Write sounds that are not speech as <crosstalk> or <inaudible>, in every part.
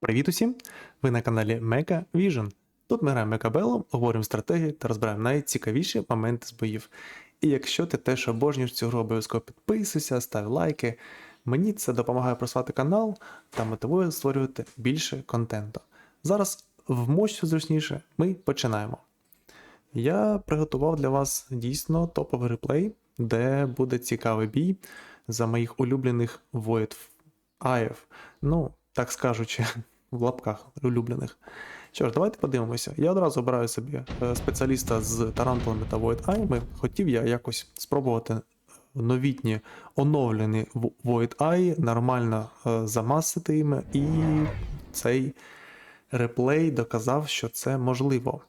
Привіт усім! Ви на каналі Mecha Vision. Тут ми граємо Мекабелом, говоримо стратегії та розбираємо найцікавіші моменти з боїв. І якщо ти теж обожнюєш цю гру, обов'язково підписуйся, став лайки. Мені це допомагає просувати канал та мотивує створювати більше контенту. Зараз вмощу зручніше, ми починаємо. Я приготував для вас дійсно топовий реплей, де буде цікавий бій за моїх улюблених Void Аєв. Ну, так скажучи, <laughs> в лапках улюблених. Що ж, давайте подивимося. Я одразу обираю собі е, спеціаліста з тарантулами та Void Eye. Хотів я якось спробувати новітні оновлені Void Eye, нормально е, замасити їм, і цей реплей доказав, що це можливо.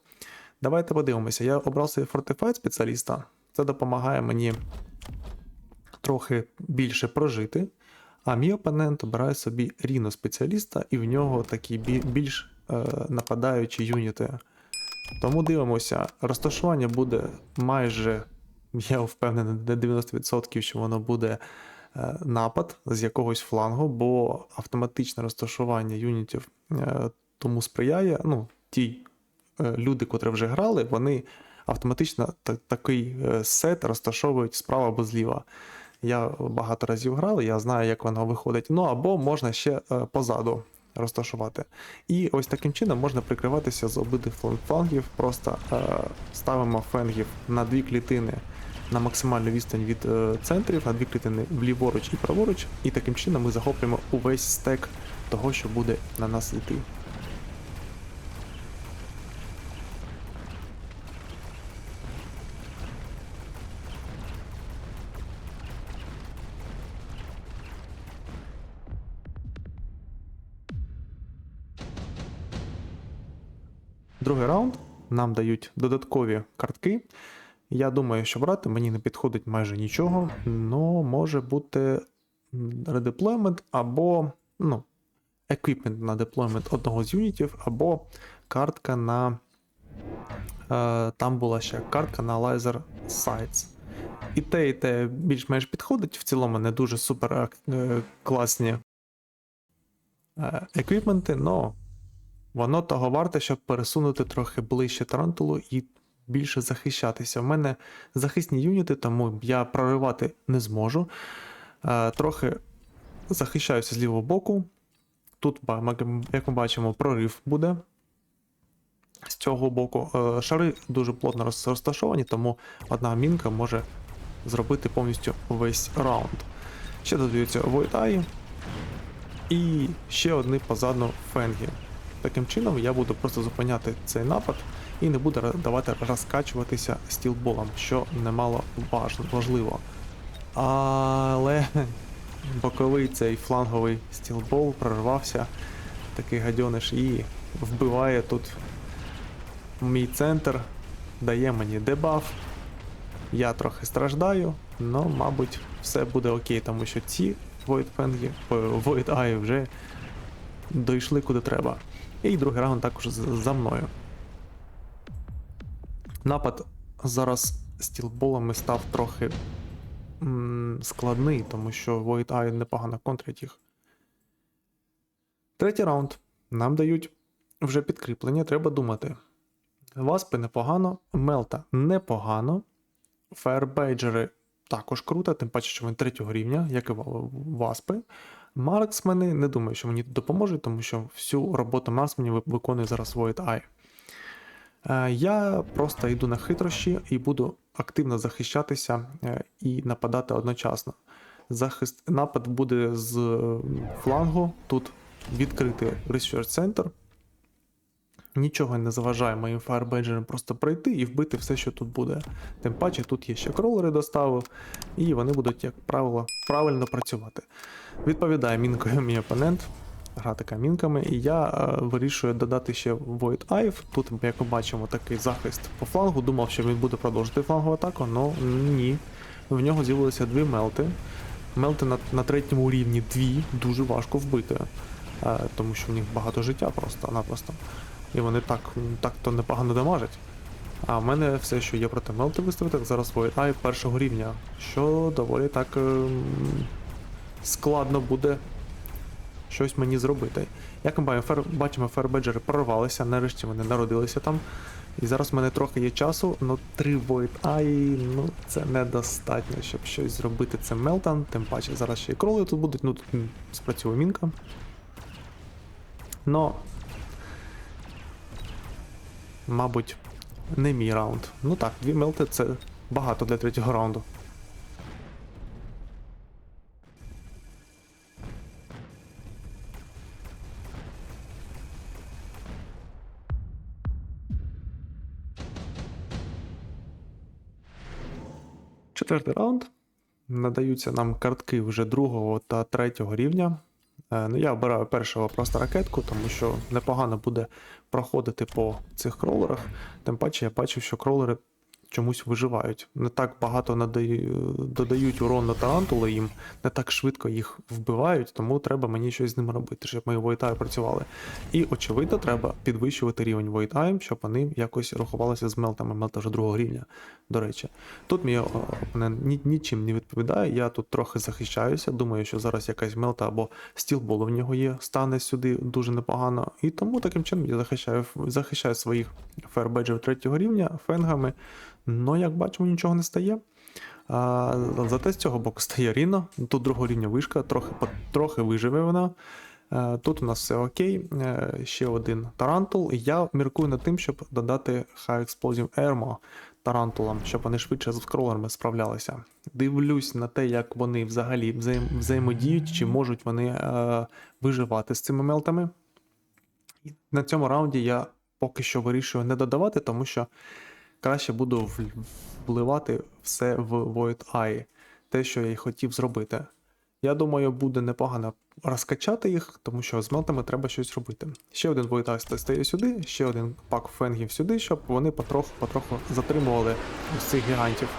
Давайте подивимося. Я обрав собі Fortified спеціаліста. Це допомагає мені трохи більше прожити. А мій опонент обирає собі Ріно спеціаліста, і в нього такі більш е, нападаючі юніти. Тому дивимося, розташування буде майже, я впевнений, на 90%, що воно буде е, напад з якогось флангу, бо автоматичне розташування юнітів е, тому сприяє. Ну, ті люди, котрі вже грали, вони автоматично та- такий сет розташовують справа або зліва. Я багато разів грав, я знаю, як воно виходить. Ну або можна ще е, позаду розташувати. І ось таким чином можна прикриватися з обидвих флангів. Просто е, ставимо фенгів на дві клітини на максимальну відстань від е, центрів, на дві клітини вліворуч і праворуч, і таким чином ми захоплюємо увесь стек того, що буде на нас йти. Другий раунд нам дають додаткові картки. Я думаю, що брати мені не підходить майже нічого, але може бути редеплоймент або ну, еквіпмент на деплоймент одного з юнітів, або картка на. Е, там була ще картка на Laser Sights. І те, і те більш-менш підходить. В цілому не дуже супер е, класні е, еквіпменти, але Воно того варте, щоб пересунути трохи ближче тарантулу і більше захищатися. У мене захисні юніти, тому я проривати не зможу. Е, Трохи захищаюся з лівого боку. Тут, як ми бачимо, прорив буде з цього боку. Е, Шари дуже плотно розташовані, тому одна мінка може зробити повністю весь раунд. Ще додаються Войтай і ще одні позаду фенги. Таким чином я буду просто зупиняти цей напад і не буду давати розкачуватися стілболом, що немало важливо. Але <laughs> боковий цей фланговий стілбол прорвався, такий гадьониш, і вбиває тут мій центр, дає мені дебаф. Я трохи страждаю, але, мабуть, все буде окей, тому що ці Void Void Eye вже дійшли куди треба. І другий раунд також за мною. Напад зараз стілболами став трохи складний, тому що Void Eye непогано контрить їх. Третій раунд. Нам дають вже підкріплення, треба думати. Васпи непогано, Мелта непогано. Фаербейджери також круто, тим паче, що вони третього рівня, як і Васпи. Марксмени не думаю, що мені допоможуть, тому що всю роботу марксменів ви- виконує зараз Void Eye. Е, Я просто йду на хитрощі і буду активно захищатися е, і нападати одночасно. Захист, напад буде з флангу, тут відкритий Research Center. Нічого не заважає моїм фаербейджерам просто пройти і вбити все, що тут буде. Тим паче тут є ще кролери доставив, і вони будуть, як правило, правильно працювати. Відповідає мінкою мій опонент, грати камінками, і я е, вирішую додати ще Void Eye. Тут, як ми бачимо, такий захист по флангу. Думав, що він буде продовжити флангову атаку, але ні. В нього з'явилися дві мелти. Мелти на, на третьому рівні дві дуже важко вбити, е, тому що в них багато життя просто-напросто. І вони так, так то непогано дамажать. А в мене все, що є проти мелти виставити, зараз Void Eye першого рівня, що доволі так ем, складно буде щось мені зробити. Як ми фер, бачимо, фербеджери прорвалися, нарешті вони народилися там. І зараз в мене трохи є часу, ну три Void Eye, ну це недостатньо, щоб щось зробити. Це Мелтан, тим паче зараз ще і кроли тут будуть, ну тут спрацює мінка. Но. Мабуть, не мій раунд. Ну так, дві мелти це багато для третього раунду. Четвертий раунд. Надаються нам картки вже другого та третього рівня. Е, Ну, я обираю першого просто ракетку, тому що непогано буде проходити по цих кролерах. Тим паче я бачив, що кролери чомусь виживають. Не так багато надаю, додають урон на тарантули їм, не так швидко їх вбивають, тому треба мені щось з ними робити, щоб мої войтаї працювали. І, очевидно, треба підвищувати рівень войтаєм, щоб вони якось рахувалися з мелтами. Мелта вже другого рівня, до речі. Тут мій опонент ні, нічим не відповідає. Я тут трохи захищаюся. Думаю, що зараз якась мелта або стілбол в нього є, стане сюди дуже непогано. І тому таким чином я захищаю, захищаю своїх фаербеджів третього рівня фенгами. Ну, як бачимо, нічого не стає. А, зате з цього боку стає Ріно. Тут другого рівня вишка, трохи, трохи виживе вона. Е, Тут у нас все окей. Е, Ще один тарантул. Я міркую над тим, щоб додати High Explosive Airmo тарантулам, щоб вони швидше з кролерами справлялися. Дивлюсь на те, як вони взагалі взаєм- взаємодіють, чи можуть вони е, виживати з цими мелтами. І на цьому раунді я поки що вирішую не додавати, тому що краще буду вливати все в Void Eye, те, що я й хотів зробити. Я думаю, буде непогано розкачати їх, тому що з мелтами треба щось робити. Ще один Void Eye стає сюди, ще один пак фенгів сюди, щоб вони потроху-потроху затримували ось цих гігантів.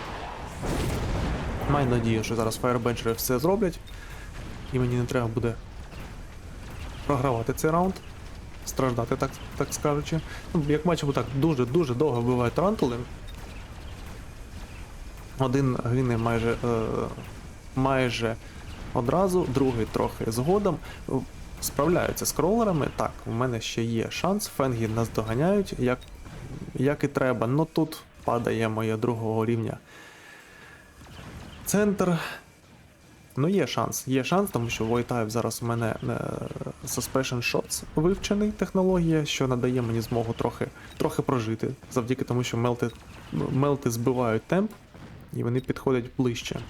Маю надію, що зараз фаєрбенчери все зроблять, і мені не треба буде програвати цей раунд страждати, так, так скажучи. Ну, як бачимо, так дуже-дуже довго вбивають тарантули. Один гине майже, е, майже одразу, другий трохи згодом. Справляються з кролерами. Так, у мене ще є шанс. Фенги нас доганяють, як, як і треба. Ну тут падає моє другого рівня. Центр. Ну, є шанс, є шанс, тому що Void зараз у мене е, Suspension Shots вивчений технологія, що надає мені змогу трохи, трохи прожити, завдяки тому, що мелти, мелти збивають темп, і вони підходять ближче.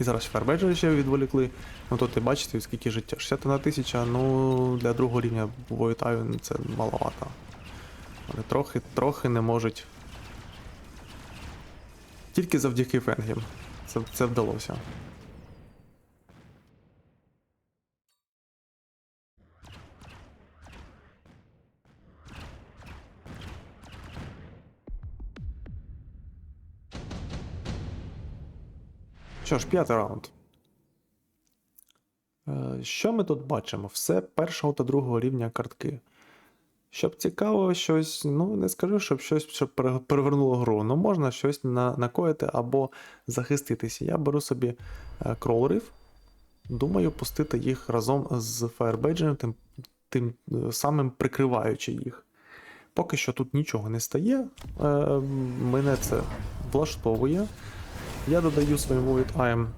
І зараз фербеджери ще відволікли. Ну тут і бачите, скільки життя. 61 тисяча, ну для другого рівня Void це маловато. Вони трохи, трохи не можуть. Тільки завдяки фенгам. Це, це вдалося. Що ж, п'ятий раунд. Е, Що ми тут бачимо? Все першого та другого рівня картки. Щоб цікаво щось, ну не скажу, щоб щось щоб перевернуло гру. Ну можна щось на, накоїти або захиститися. Я беру собі е, кролерів, думаю пустити їх разом з фаербеджем, тим, тим е, самим прикриваючи їх. Поки що тут нічого не стає, е, мене це влаштовує. Я додаю своїм Void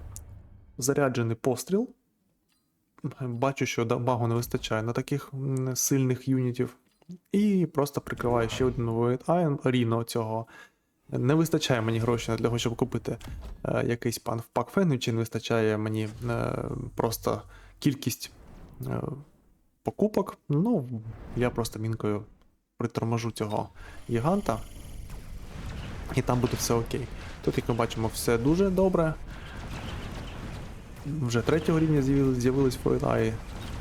заряджений постріл. Бачу, що дамагу не вистачає на таких сильних юнітів. І просто прикриваю ще один Void Eye рівно цього. Не вистачає мені грошей для того, щоб купити е, якийсь пан в пак фену, чи не вистачає мені е, просто кількість е, покупок. Ну, я просто мінкою приторможу цього гіганта. І там буде все окей. Тут, як ми бачимо, все дуже добре. Вже третього рівня з'явились, фойдаї.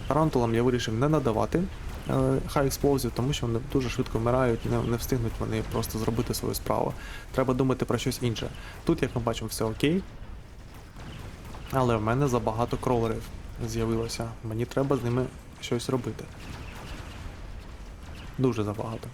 Тарантулам я вирішив не надавати High Explosive, тому що вони дуже швидко вмирають, не, не встигнуть вони просто зробити свою справу. Треба думати про щось інше. Тут, як ми бачимо, все окей. Але в мене забагато кролерів з'явилося. Мені треба з ними щось робити. Дуже забагато.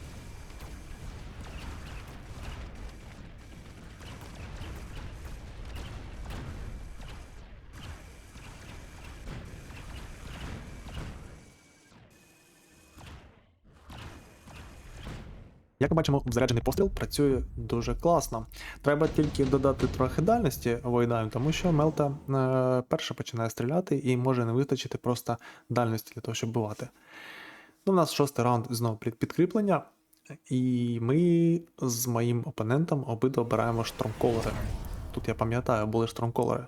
Як ми бачимо, заряджений постріл працює дуже класно. Треба тільки додати трохи дальності воїдаємо, тому що Мелта е, перша починає стріляти і може не вистачити просто дальності для того, щоб бивати. Ну, у нас шостий раунд знову підкріплення, і ми з моїм опонентом обидва обираємо штурмколери. Тут я пам'ятаю, були штурмколери.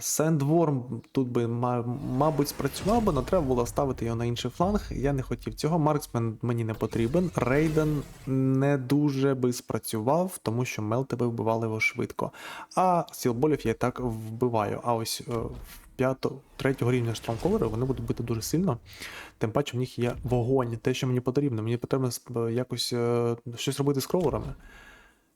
Сендворм тут би, мабуть, спрацював би, але треба було ставити його на інший фланг. Я не хотів цього. Марксмен мені не потрібен. Рейден не дуже би спрацював, тому що мелти би вбивали його швидко. А сілболів я і так вбиваю. А ось е, п'ятого, третього рівня штурмколери вони будуть бити дуже сильно. Тим паче в них є вогонь, те, що мені потрібно. Мені потрібно якось е, щось робити з кролерами.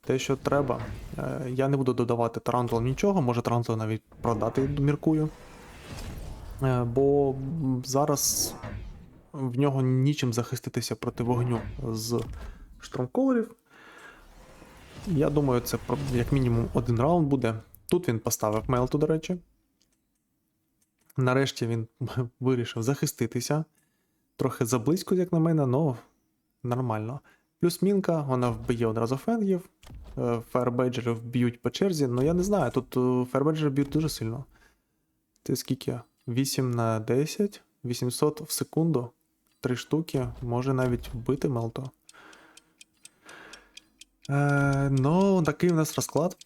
Те, що треба. Е, Я не буду додавати тарантулам нічого, може тарантула навіть продати, міркую. Е, Бо зараз в нього нічим захиститися проти вогню з штурмколерів. Я думаю, це як мінімум один раунд буде. Тут він поставив мелту, до речі. Нарешті він <laughs> вирішив захиститися. Трохи заблизько, як на мене, але нормально. Плюс мінка, вона вб'є одразу фенгів. е, Фаербейджери вб'ють по черзі. Ну я не знаю, тут е, фаербейджери б'ють дуже сильно. Це скільки? 8 на 10, 800 в секунду. Три штуки, може навіть вбити Мелто. Е, ну, такий у нас розклад.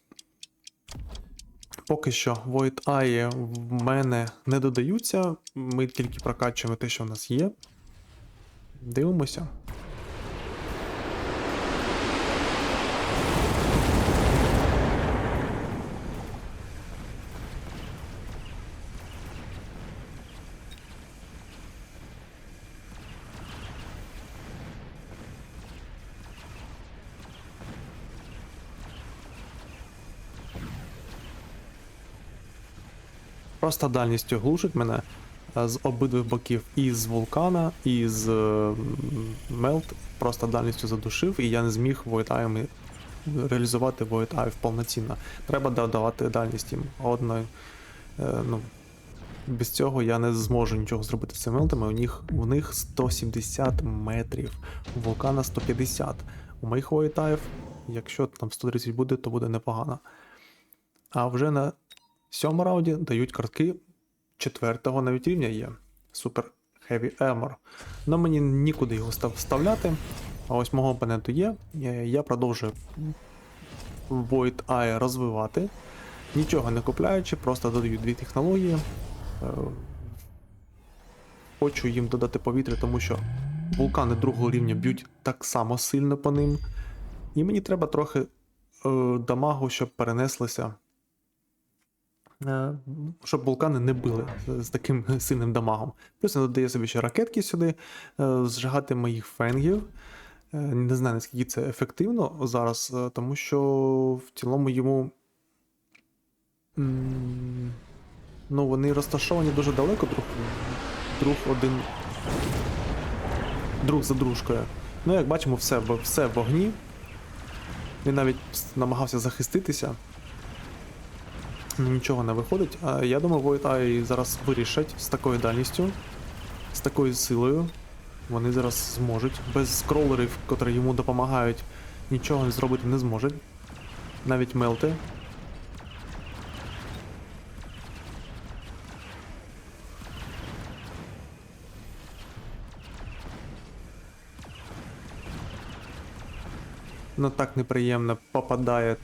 Поки що Void Eye в мене не додаються. Ми тільки прокачуємо те, що в нас є. Дивимося. Просто дальністю глушить мене е, з обидвих боків, і з вулкана, і з е, мелт. Просто дальністю задушив, і я не зміг войтаями реалізувати войтаїв повноцінно. Треба додавати дальність їм. Одно, е, ну, без цього я не зможу нічого зробити з цими мелтами. У них, у них 170 метрів, у вулкана 150. У моїх войтаїв, якщо там 130 буде, то буде непогано. А вже на сьомому раунді дають картки четвертого навіть рівня є. Супер Heavy Armor. Но мені нікуди його став вставляти. А ось мого опоненту є. Я продовжую Void Eye розвивати. Нічого не купляючи, просто додаю дві технології. Е, Хочу їм додати повітря, тому що вулкани другого рівня б'ють так само сильно по ним. І мені треба трохи е, дамагу, щоб перенеслися щоб вулкани не били з- таким сильним дамагом. Плюс він додає собі ще ракетки сюди, е, зжигати моїх фенгів. Е, Не знаю, наскільки це ефективно зараз, е, тому що в цілому йому. Ну, вони розташовані дуже далеко, друг, друг один. Друг за дружкою. Ну, як бачимо, все, все в вогні. Він навіть намагався захиститися. Ну, Нічого не виходить. Я думаю, Void Eye зараз вирішать з такою дальністю, з такою силою. Вони зараз зможуть. Без скролерів, котрі йому допомагають, нічого зробити не зможуть. Навіть мелти. Ну так неприємно попадає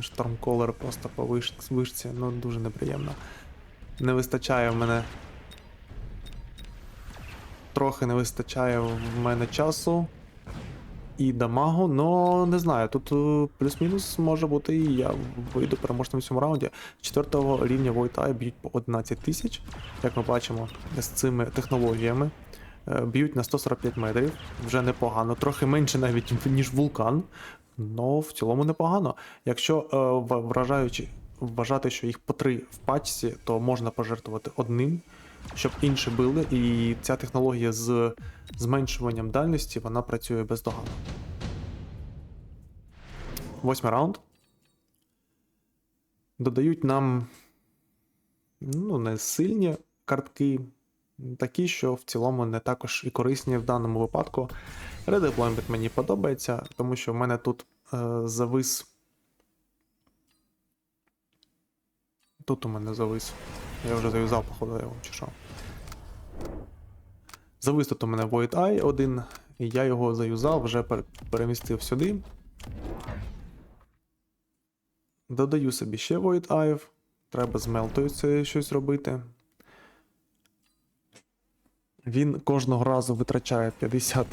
штормколер просто по виш... вишці. Ну дуже неприємно. Не вистачає в мене. Трохи не вистачає в мене часу і дамагу, но не знаю, тут е, плюс-мінус може бути і я вийду переможцем в цьому раунді. Четвертого рівня Войтай б'ють по 11 тисяч, як ми бачимо, з цими технологіями. Е, Б'ють на 145 метрів, вже непогано, трохи менше навіть ніж вулкан. Ну, в цілому непогано. Якщо е, вражаючи, вважати, що їх по три в пачці, то можна пожертвувати одним, щоб інші били. І ця технологія з зменшуванням дальності вона працює бездоганно. Восьмий раунд. Додають нам ну, не сильні картки. такі, що в цілому не також і корисні в даному випадку. Redeployment мені подобається, тому що в мене тут завис. Тут у мене завис. Я вже зав'язав, походу, його, чи що. Завис тут у мене Void Eye один, я його заюзав, вже перемістив сюди. Додаю собі ще Void Eye. Треба з мелтою щось робити. Він кожного разу витрачає 50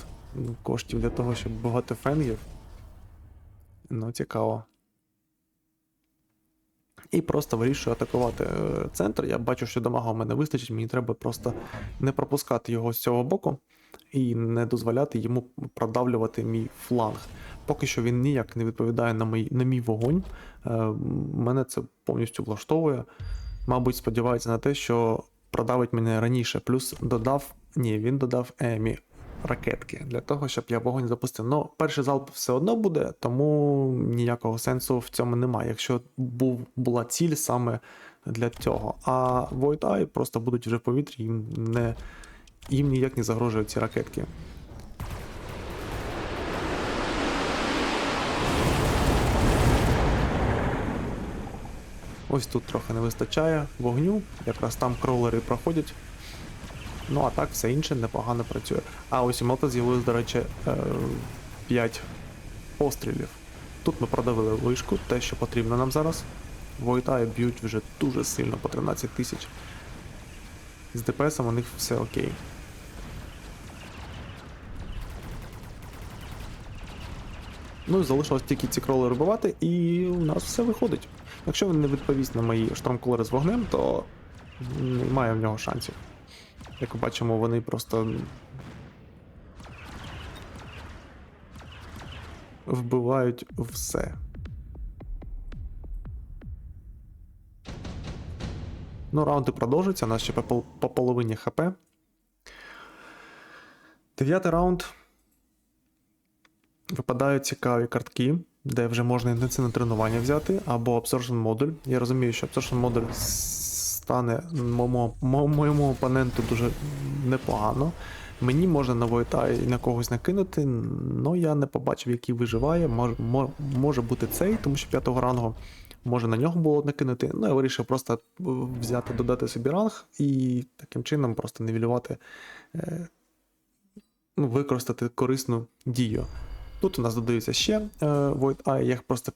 коштів для того, щоб багато фенгів. Ну, цікаво. І просто вирішую атакувати е, центр. Я бачу, що дамага у мене вистачить, мені треба просто не пропускати його з цього боку і не дозволяти йому продавлювати мій фланг. Поки що він ніяк не відповідає на мій, на мій вогонь. Е, мене це повністю влаштовує. Мабуть, сподівається на те, що продавить мене раніше. Плюс додав. Ні, він додав Емі ракетки для того, щоб я вогонь запустив. Ну, перший залп все одно буде, тому ніякого сенсу в цьому немає, якщо був, була ціль саме для цього. А Eye просто будуть вже в повітрі, їм, не, їм ніяк не загрожують ці ракетки. Ось тут трохи не вистачає вогню, якраз там кролери проходять. Ну а так все інше непогано працює. А ось у Мелта з'явилось, до речі, 5 пострілів. Тут ми продавили вишку, те, що потрібно нам зараз. Войта б'ють вже дуже сильно по 13 тисяч. З ДПС у них все окей. Ну і залишилось тільки ці кролери вбивати, і у нас все виходить. Якщо він не відповість на мої штурмколери з вогнем, то немає в нього шансів. Як бачимо, вони просто вбивають все. Ну, раунди продовжуються, у нас ще по, по половині ХП. Дев'ятий раунд. Випадають цікаві картки, де вже можна інтенсивне тренування взяти, або Absorption модуль. Я розумію, що Absorption модуль стане моєму, моєму опоненту дуже непогано. Мені можна на Войта і на когось накинути, але я не побачив, який виживає. Мож, мо- може бути цей, тому що п'ятого рангу може на нього було накинути. Ну, я вирішив просто взяти, додати собі ранг і таким чином просто нівелювати, е, ну, використати корисну дію. Тут у нас додаються ще е, Void Eye, я їх просто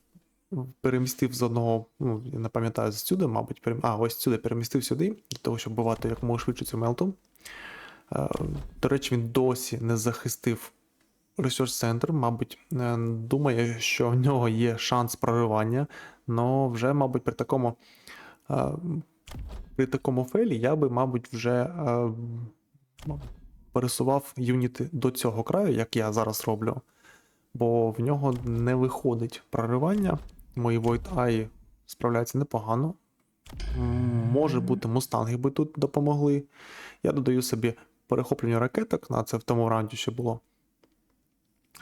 перемістив з одного, ну, я не пам'ятаю, сюди, мабуть, перем... а, ось сюди перемістив сюди, для того, щоб бувати якомога швидше цю мелту. Е, До речі, він досі не захистив Research Center, мабуть, е, думає, що в нього є шанс проривання, але вже, мабуть, при такому. е, При такому фейлі я би, мабуть, вже е, пересував юніти до цього краю, як я зараз роблю бо в нього не виходить проривання. Мої Void Eye справляються непогано. Може бути, мустанги би тут допомогли. Я додаю собі перехоплення ракеток, на це в тому раунді ще було.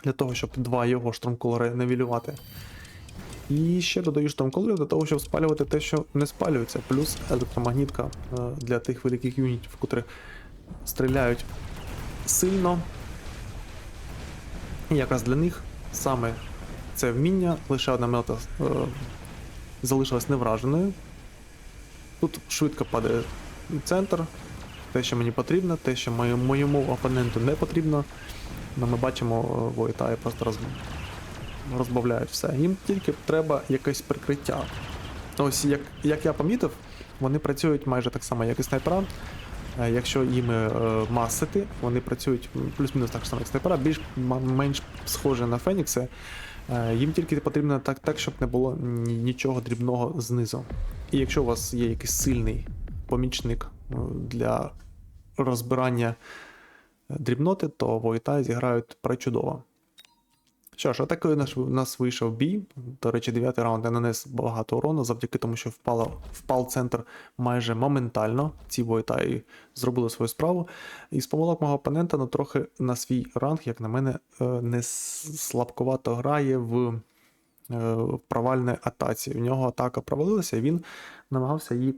Для того, щоб два його штурмколери невілювати. І ще додаю штурмколерів для того, щоб спалювати те, що не спалюється. Плюс електромагнітка е, для тих великих юнітів, котрі стріляють сильно. І якраз для них саме це вміння, лише одна мелта е, залишилась невраженою. Тут швидко падає центр, те, що мені потрібно, те, що моє- моєму опоненту не потрібно. Ну, ми бачимо, е, Войта просто роз... розбавляють все. Їм тільки треба якесь прикриття. Ось як, як я помітив, вони працюють майже так само, як і снайпера. Е, Якщо їм е, масити, вони працюють плюс-мінус так само, як снайпера, більш менш схоже на Фенікси. Е, Їм тільки потрібно так, так, щоб не було нічого дрібного знизу. І якщо у вас є якийсь сильний помічник е, для розбирання дрібноти, то Войта зіграють пречудово. Що ж, атакою наш, у нас вийшов бій. До речі, 9 раунд я нанес багато урону, завдяки тому, що впало, впав центр майже моментально. Ці Войтай зробили свою справу. І з помилок мого опонента, ну трохи на свій ранг, як на мене, е, не с- слабкувато грає е, в провальній атаці. В нього атака провалилася, і він намагався її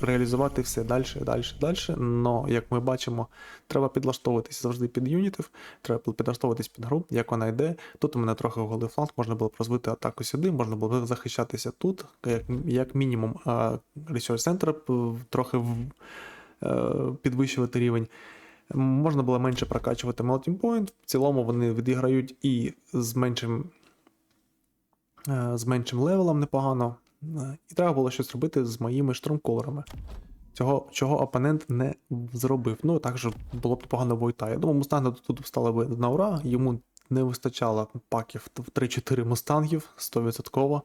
реалізувати все далі, далі, далі. Но, як ми бачимо, треба підлаштовуватися завжди під юнітів, треба підлаштовуватись під гру, як вона йде. Тут у мене трохи голий фланг, можна було б розвити атаку сюди, можна було б захищатися тут, як, як мінімум, Research Center трохи в, е, підвищувати рівень. Можна було менше прокачувати Melting Point. В цілому вони відіграють і з меншим, е, з меншим левелом непогано. Е, І треба було щось робити з моїми штурмколерами. Цього, чого опонент не зробив. Ну, також було б непогано Войта. Я думаю, Мустанги тут встали би на ура, йому не вистачало паків в 3-4 мустангів 100%.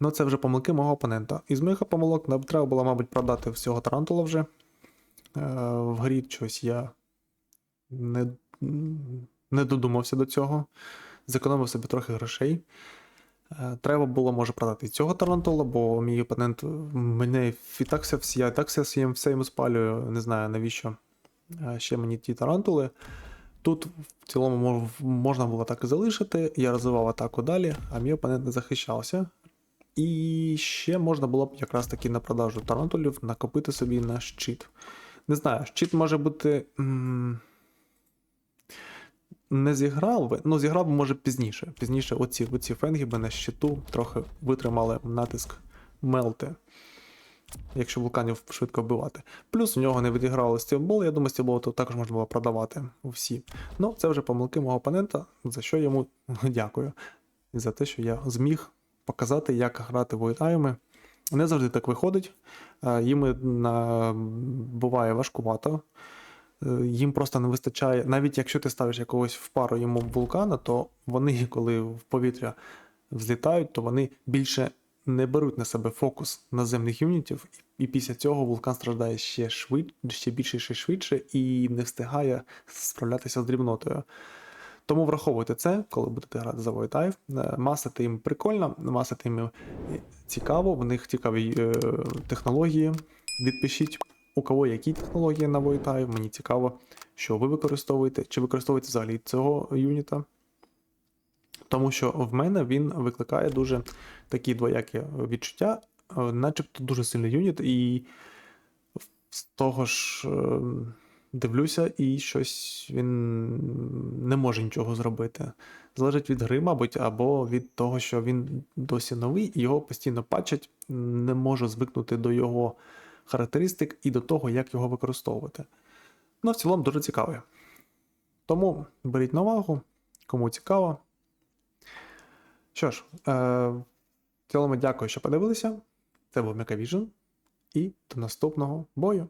Ну, це вже помилки мого опонента. Із моїх помилок нам треба було, мабуть, продати всього тарантула вже. Е, в грі щось я не, не додумався до цього. Зекономив собі трохи грошей. Е, Треба було, може, продати цього тарантула, бо мій опонент мене всі- я і так все, всім- все йому спалюю. Не знаю навіщо е, ще мені ті тарантули. Тут в цілому можна було так і залишити. Я розвивав атаку далі, а мій опонент не захищався. І ще можна було б якраз таки на продажу тарантулів накопити собі на щит. Не знаю, щит може бути. м, Не зіграв би, ну зіграв би може пізніше. Пізніше оці, оці фенги би на щиту трохи витримали натиск мелти, якщо вулканів швидко вбивати. Плюс у нього не відіграли стілбол, я думаю, стілбол тут також можна було продавати всі. Ну, це вже помилки мого опонента, за що йому <laughs> дякую. І за те, що я зміг показати, як грати войтайми. Не завжди так виходить. Е, Їм буває важкувато. Е, Їм просто не вистачає, навіть якщо ти ставиш якогось в пару йому вулкана, то вони, <laughs> коли в повітря взлітають, то вони більше не беруть на себе фокус наземних юнітів, і після цього вулкан страждає ще швид... ще більше ще швидше і не встигає справлятися з дрібнотою. Тому враховуйте це, коли будете грати за Void Hive. Масити їм прикольно, масити їм цікаво, в них цікаві е, технології. Відпишіть, у кого які технології на Void мені цікаво, що ви використовуєте, чи використовуєте взагалі цього юніта. Тому що в мене він викликає дуже такі двоякі відчуття, е, начебто дуже сильний юніт, і з того ж е, дивлюся, і щось він не може нічого зробити. Залежить від гри, мабуть, або від того, що він досі новий, і його постійно патчать, не можу звикнути до його характеристик і до того, як його використовувати. Ну, в цілому дуже цікавий. Тому беріть на увагу, кому цікаво. Що ж, е, в цілому дякую, що подивилися. Це був Мекавіжн. І до наступного бою.